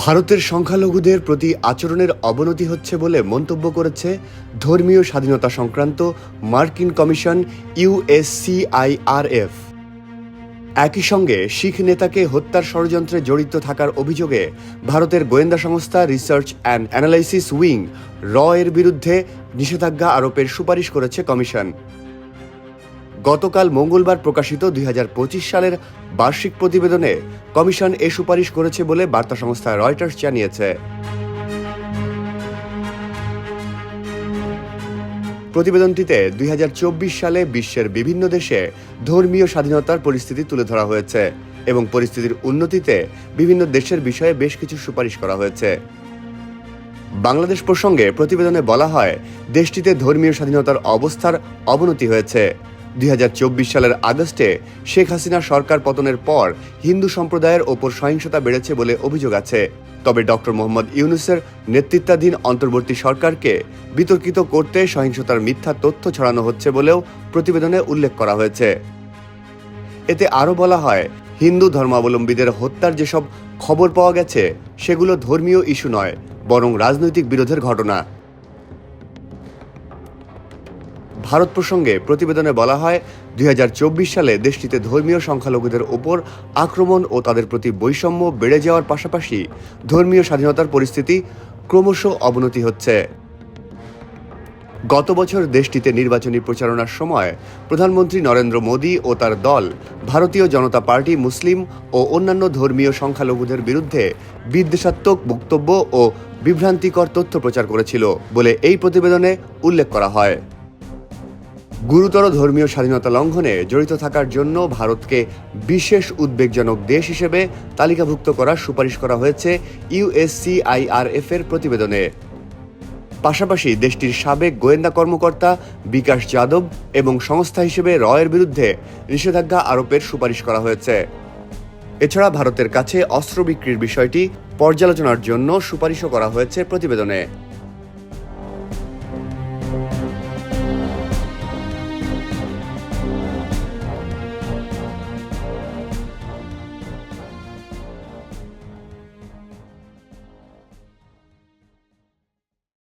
ভারতের সংখ্যালঘুদের প্রতি আচরণের অবনতি হচ্ছে বলে মন্তব্য করেছে ধর্মীয় স্বাধীনতা সংক্রান্ত মার্কিন কমিশন ইউএসসিআইআরএফ একই সঙ্গে শিখ নেতাকে হত্যার ষড়যন্ত্রে জড়িত থাকার অভিযোগে ভারতের গোয়েন্দা সংস্থা রিসার্চ অ্যান্ড অ্যানালাইসিস উইং র এর বিরুদ্ধে নিষেধাজ্ঞা আরোপের সুপারিশ করেছে কমিশন। গতকাল মঙ্গলবার প্রকাশিত দুই হাজার পঁচিশ সালের বার্ষিক প্রতিবেদনে কমিশন এ সুপারিশ করেছে বলে বার্তা সংস্থা রয়টার্স জানিয়েছে। প্রতিবেদনটিতে দু হাজার চব্বিশ সালে বিশ্বের বিভিন্ন দেশে ধর্মীয় স্বাধীনতার পরিস্থিতি তুলে ধরা হয়েছে এবং পরিস্থিতির উন্নতিতে বিভিন্ন দেশের বিষয়ে বেশ কিছু সুপারিশ করা হয়েছে। বাংলাদেশ প্রসঙ্গে প্রতিবেদনে বলা হয়, দেশটিতে ধর্মীয় স্বাধীনতার অবস্থার অবনতি হয়েছে। দুই হাজার চব্বিশ সালের আগস্টে শেখ হাসিনা সরকার পতনের পর হিন্দু সম্প্রদায়ের ওপর সহিংসতা বেড়েছে বলে অভিযোগ আছে। তবে ডক্টর মোহাম্মদ ইউনুসের নেতৃত্বাধীন অন্তর্বর্তী সরকারকে বিতর্কিত করতে সহিংসতার মিথ্যা তথ্য ছড়ানো হচ্ছে বলেও প্রতিবেদনে উল্লেখ করা হয়েছে। এতে আরও বলা হয়, হিন্দু ধর্মাবলম্বীদের হত্যার যেসব খবর পাওয়া গেছে, সেগুলো ধর্মীয় ইস্যু নয়, বরং রাজনৈতিক বিরোধের ঘটনা। ভারত প্রসঙ্গে প্রতিবেদনে বলা হয়, দুই হাজার চব্বিশ সালে দেশটিতে ধর্মীয় সংখ্যালঘুদের ওপর আক্রমণ ও তাদের প্রতি বৈষম্য বেড়ে যাওয়ার পাশাপাশি ধর্মীয় স্বাধীনতার পরিস্থিতি ক্রমশ অবনতি হচ্ছে। গত বছর দেশটিতে নির্বাচনী প্রচারণার সময় প্রধানমন্ত্রী নরেন্দ্র মোদী ও তার দল, ভারতীয় জনতা পার্টি মুসলিম ও অন্যান্য ধর্মীয় সংখ্যালঘুদের বিরুদ্ধে বিদ্বেষাত্মক বক্তব্য ও বিভ্রান্তিকর তথ্য প্রচার করেছিল বলে এই প্রতিবেদনে উল্লেখ করা হয়। গুরুতর ধর্মীয় স্বাধীনতা লঙ্ঘনে জড়িত থাকার জন্য ভারতকে বিশেষ উদ্বেগজনক দেশ হিসেবে তালিকাভুক্ত করার সুপারিশ করা হয়েছে ইউএসসিআইআরএফ এর প্রতিবেদনে। পাশাপাশি দেশটির সাবেক গোয়েন্দা কর্মকর্তা বিকাশ যাদব এবং সংস্থা হিসেবে রয়ের বিরুদ্ধে নিষেধাজ্ঞা আরোপের সুপারিশ করা হয়েছে। এছাড়া ভারতের কাছে অস্ত্র বিক্রির বিষয়টি পর্যালোচনার জন্য সুপারিশও করা হয়েছে প্রতিবেদনে।